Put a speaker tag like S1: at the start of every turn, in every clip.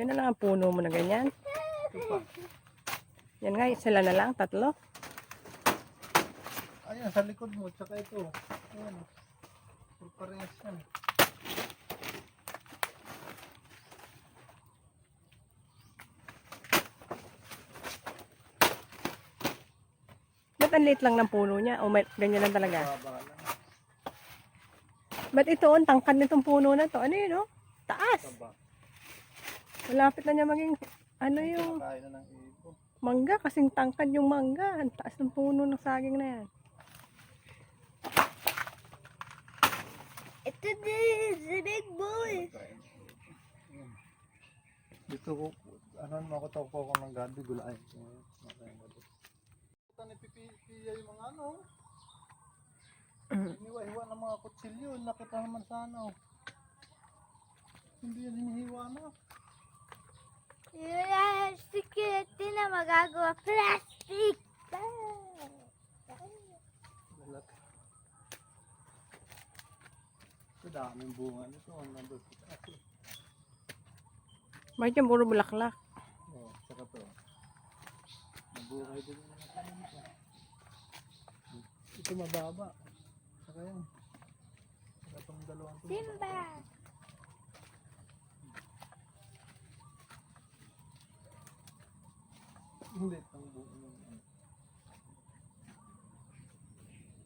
S1: Yan na lang ang puno mo na ganyan. Yan nga, sila na lang, tatlo.
S2: Ayan, sa likod mo, tsaka ito. Ayan. Parehas yan.
S1: Ba't ang liit lang ng puno niya? O may, ganyan lang talaga? Ba't ito, ang tangkad nitong puno na to? Ano yun, oh? Taas!
S2: Baba.
S1: Malapit na niya maging, ano yung mangga, kasing tangkad yung mangga. Ang taas ng puno ng saging na yan.
S3: Ito din, the big boy.
S2: Dito ko, ano mo ako tawag ko ng gabi, dito. Ito ni Pipiya yung mga ano. Hiniwa-hiwa ng mga kutsilyo. Nakita naman sa ano. Hindi yan hinihiwa na.
S3: Yung security na magagawa plastic.
S2: Ito daming bunga nito. Ang taas. eh.
S1: Bakit yung puro bulaklak?
S2: Oh, saka to. Nabuhay din yung mga tanim ko. Ito mababa. Saka yan. Saka itong dalawang to.
S3: Simba.
S2: Hindi, itong buo yung ano.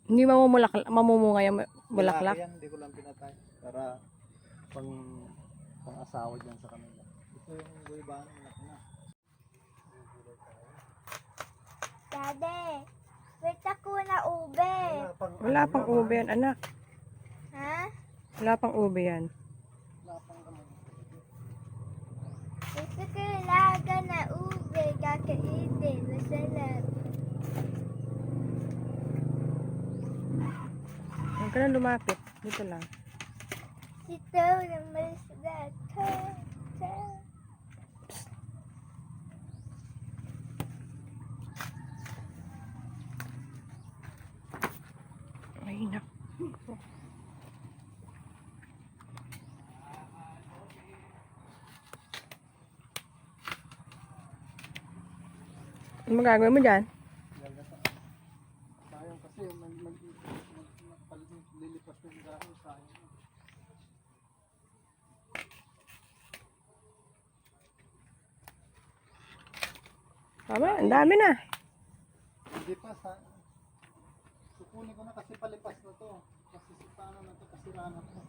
S1: Hindi mamumulak, mamumunga yung bulaklak?
S2: Yan, hindi ko lang pinatay. Para pang pang asawa dyan sa kanila. Ito yung guibano, malaki na.
S3: Daddy, wait ako na ube.
S2: pang,
S1: Wala pang ube yan, anak.
S3: Ha?
S1: Wala pang ube yan.
S2: Wala pang ano.
S3: Gusto ko laga na ube. Masarap.
S1: Huwag ka na lumapit. Dito lang.
S3: Sito na masarap. Ta, ta.
S1: Ay. Ano magagawin mo dyan?
S2: Sayang kasi mag mag mag mag lilipas yung dahon sayang.
S1: Tama, ang dami na.
S2: Hindi pa sa Kukunin ko na kasi palipas na to. Kasi si paano na to kasi rana to.